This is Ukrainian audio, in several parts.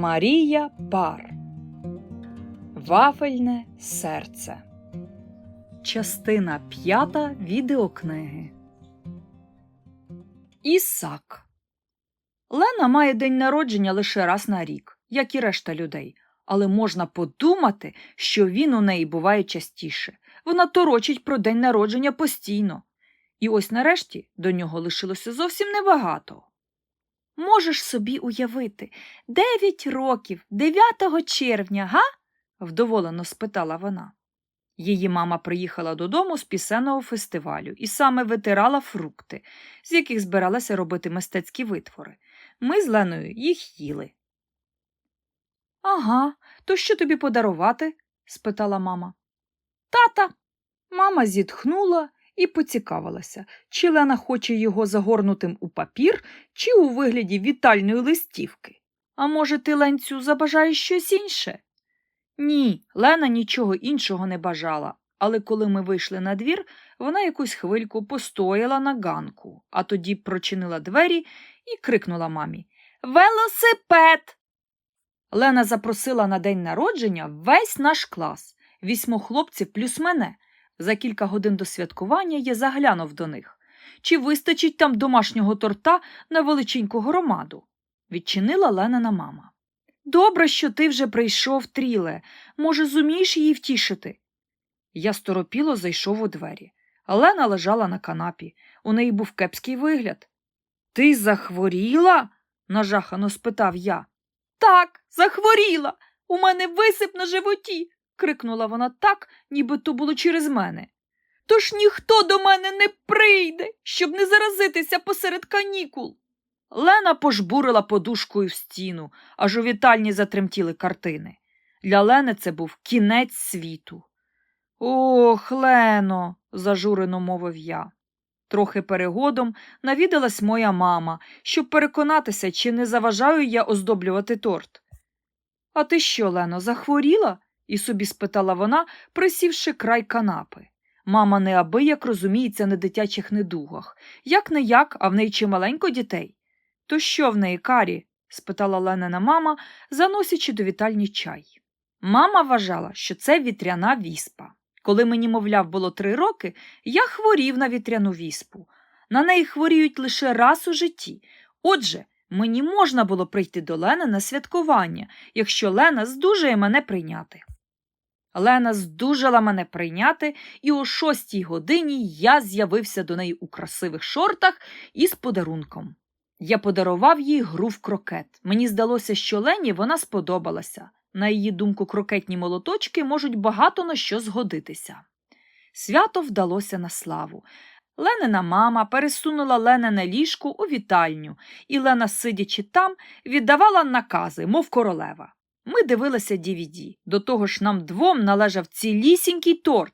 Марія Бар Вафельне серце. Частина п'ята відеокниги. Ісак. Лена має день народження лише раз на рік, як і решта людей. Але можна подумати, що він у неї буває частіше. Вона торочить про день народження постійно. І ось нарешті до нього лишилося зовсім небагато. Можеш собі уявити, дев'ять років, 9 червня, га? вдоволено спитала вона. Її мама приїхала додому з пісенного фестивалю і саме витирала фрукти, з яких збиралася робити мистецькі витвори. Ми з Леною їх їли. Ага, то що тобі подарувати? спитала мама. Тата. Мама зітхнула і поцікавилася, чи Лена хоче його загорнутим у папір, чи у вигляді вітальної листівки. А може, ти, Ленцю, забажаєш щось інше? Ні, Лена нічого іншого не бажала, але коли ми вийшли на двір, вона якусь хвильку постояла на ганку, а тоді прочинила двері і крикнула мамі Велосипед! Лена запросила на день народження весь наш клас, вісьмо хлопців плюс мене. За кілька годин до святкування я заглянув до них. Чи вистачить там домашнього торта на величеньку громаду? Відчинила Ленина мама. Добре, що ти вже прийшов, тріле. Може, зумієш її втішити? Я сторопіло зайшов у двері. Лена лежала на канапі. У неї був кепський вигляд. Ти захворіла? нажахано спитав я. Так, захворіла. У мене висип на животі крикнула вона так, ніби то було через мене. Тож ніхто до мене не прийде, щоб не заразитися посеред канікул. Лена пожбурила подушкою в стіну, аж у вітальні затремтіли картини. Для Лени це був кінець світу. Ох, Лено, зажурено мовив я. Трохи перегодом навідалась моя мама, щоб переконатися, чи не заважаю я оздоблювати торт. А ти що, Лено, захворіла? І собі спитала вона, присівши край канапи. Мама неабияк розуміється на дитячих недугах. Як не як, а в неї чималенько дітей. То що в неї, Карі? спитала Ленина мама, заносячи до вітальні чай. Мама вважала, що це вітряна віспа. Коли мені, мовляв, було три роки, я хворів на вітряну віспу. На неї хворіють лише раз у житті. Отже, мені можна було прийти до Лени на святкування, якщо Лена здужає мене прийняти. Лена здужала мене прийняти, і о шостій годині я з'явився до неї у красивих шортах і з подарунком. Я подарував їй гру в крокет. Мені здалося, що Лені вона сподобалася. На її думку, крокетні молоточки можуть багато на що згодитися. Свято вдалося на славу. Ленина мама пересунула Ленине ліжко у вітальню, і Лена, сидячи там, віддавала накази, мов королева. Ми дивилися DVD. До того ж нам двом належав цілісінький торт.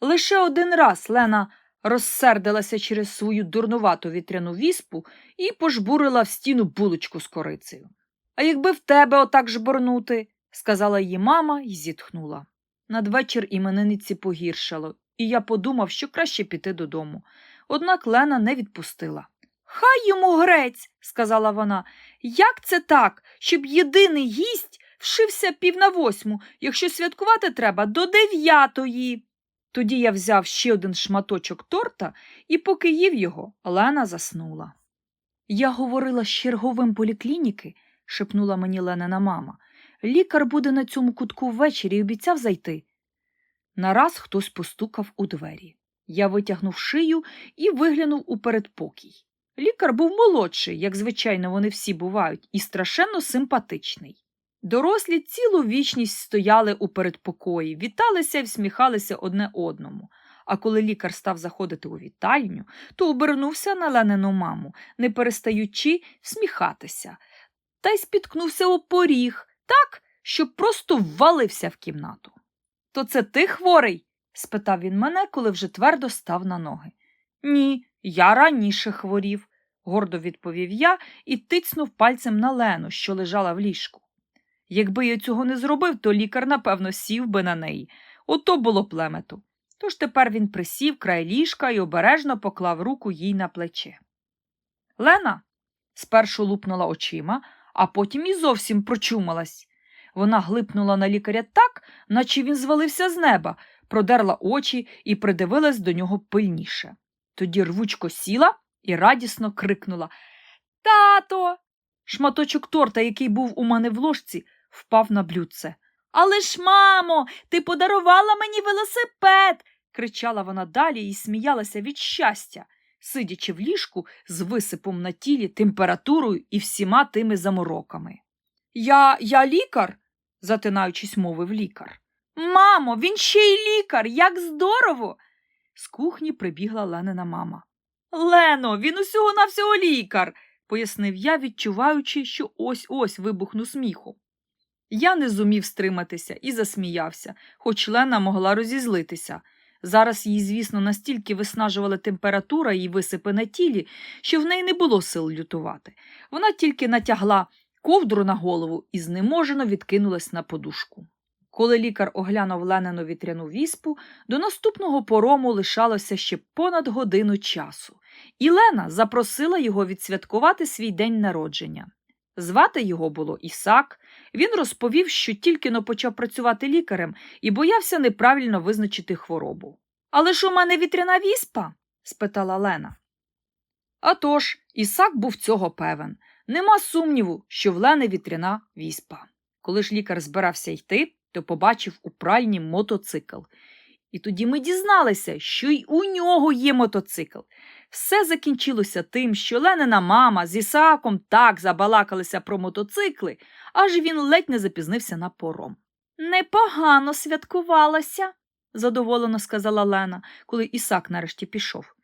Лише один раз Лена розсердилася через свою дурнувату вітряну віспу і пожбурила в стіну булочку з корицею. А якби в тебе отак жборнути, сказала її мама і зітхнула. Надвечір іменинниці погіршало, і я подумав, що краще піти додому. Однак Лена не відпустила. Хай йому грець, сказала вона. Як це так, щоб єдиний гість вшився пів на восьму, якщо святкувати треба до дев'ятої. Тоді я взяв ще один шматочок торта і, поки їв його, Лена заснула. Я говорила з черговим поліклініки, шепнула мені Ленина мама. Лікар буде на цьому кутку ввечері і обіцяв зайти. Нараз хтось постукав у двері. Я витягнув шию і виглянув у передпокій. Лікар був молодший, як звичайно вони всі бувають, і страшенно симпатичний. Дорослі цілу вічність стояли у передпокої, віталися і всміхалися одне одному. А коли лікар став заходити у вітальню, то обернувся на Ленину маму, не перестаючи всміхатися, та й спіткнувся у поріг так, що просто ввалився в кімнату. То це ти хворий? спитав він мене, коли вже твердо став на ноги. Ні, я раніше хворів, гордо відповів я і тицнув пальцем на Лену, що лежала в ліжку. Якби я цього не зробив, то лікар, напевно, сів би на неї. Ото було племету. Тож тепер він присів край ліжка і обережно поклав руку їй на плече. Лена спершу лупнула очима, а потім і зовсім прочумалась. Вона глипнула на лікаря так, наче він звалився з неба, продерла очі і придивилась до нього пильніше. Тоді рвучко сіла і радісно крикнула Тато. Шматочок торта, який був у мене в ложці, впав на блюдце. Але ж, мамо, ти подарувала мені велосипед. кричала вона далі і сміялася від щастя, сидячи в ліжку з висипом на тілі, температурою і всіма тими замороками. Я, я лікар, затинаючись, мовив лікар. Мамо, він ще й лікар, як здорово. З кухні прибігла Ленина мама. Лено, він усього навсього лікар, пояснив я, відчуваючи, що ось ось вибухну сміхом. Я не зумів стриматися і засміявся, хоч Лена могла розізлитися. Зараз її, звісно, настільки виснажувала температура і висипи на тілі, що в неї не було сил лютувати. Вона тільки натягла ковдру на голову і знеможено відкинулась на подушку. Коли лікар оглянув Ленину вітряну віспу, до наступного порому лишалося ще понад годину часу, і Лена запросила його відсвяткувати свій день народження. Звати його було Ісак. Він розповів, що тільки но почав працювати лікарем і боявся неправильно визначити хворобу. Але ж у мене вітряна віспа? спитала Лена. А тож, Ісак був цього певен. Нема сумніву, що в Лени вітряна віспа. Коли ж лікар збирався йти, то побачив у пральні мотоцикл. І тоді ми дізналися, що й у нього є мотоцикл. Все закінчилося тим, що Ленина мама з Ісааком так забалакалися про мотоцикли, аж він ледь не запізнився на пором. Непогано святкувалася, задоволено сказала Лена, коли Ісак нарешті пішов.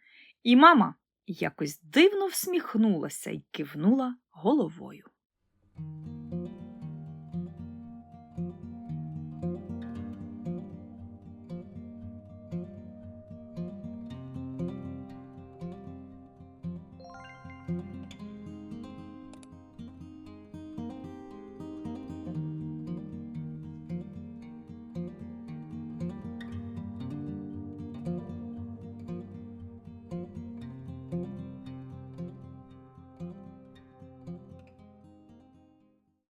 І мама якось дивно всміхнулася і кивнула головою.